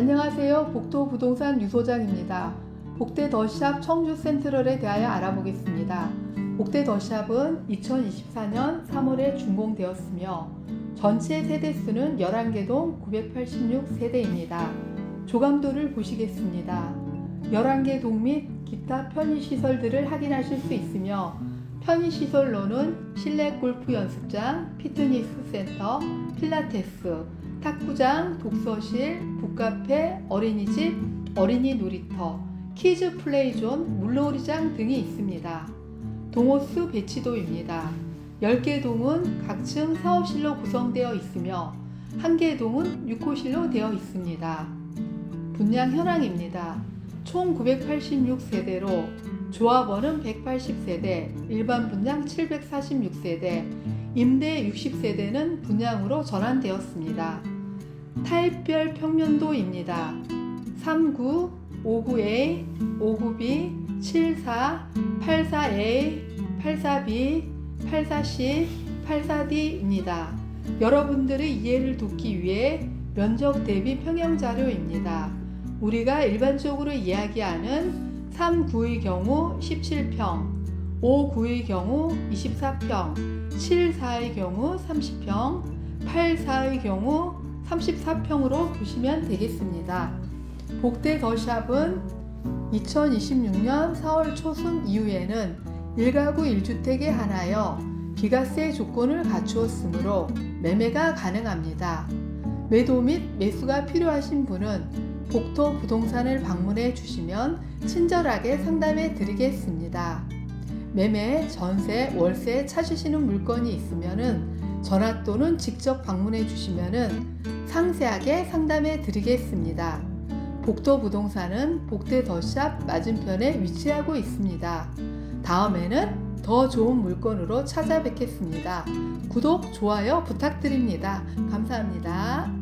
안녕하세요. 복도 부동산 유소장입니다. 복대 더샵 청주 센트럴에 대하여 알아보겠습니다. 복대 더샵은 2024년 3월에 준공되었으며 전체 세대 수는 11개 동 986세대입니다. 조감도를 보시겠습니다. 11개 동 및 기타 편의시설들을 확인하실 수 있으며 편의시설로는 실내 골프 연습장, 피트니스 센터, 필라테스, 탁구장, 독서실, 북카페, 어린이집, 어린이 놀이터, 키즈 플레이존, 물놀이장 등이 있습니다. 동호수 배치도입니다. 10개 동은 각층 사업실로 구성되어 있으며 1개 동은 6호실로 되어 있습니다. 분양 현황입니다. 총 986세대로 조합원은 180세대, 일반 분양 746세대, 임대 60세대는 분양으로 전환되었습니다. 타입별 평면도입니다. 39, 59A, 59B, 74, 84A, 84B, 84C, 84D입니다. 여러분들의 이해를 돕기 위해 면적 대비 평형 자료입니다. 우리가 일반적으로 이야기하는 39의 경우 17평, 59의 경우 24평, 74의 경우 30평, 84의 경우 34평으로 보시면 되겠습니다. 복대 더샵은 2026년 4월 초순 이후에는 1가구 1주택에 한하여 비과세 조건을 갖추었으므로 매매가 가능합니다. 매도 및 매수가 필요하신 분은 복도 부동산을 방문해 주시면 친절하게 상담해 드리겠습니다. 매매, 전세, 월세 찾으시는 물건이 있으면은 전화 또는 직접 방문해 주시면은 상세하게 상담해 드리겠습니다. 복도 부동산은 복대 더샵 맞은편에 위치하고 있습니다. 다음에는 더 좋은 물건으로 찾아뵙겠습니다. 구독, 좋아요 부탁드립니다. 감사합니다.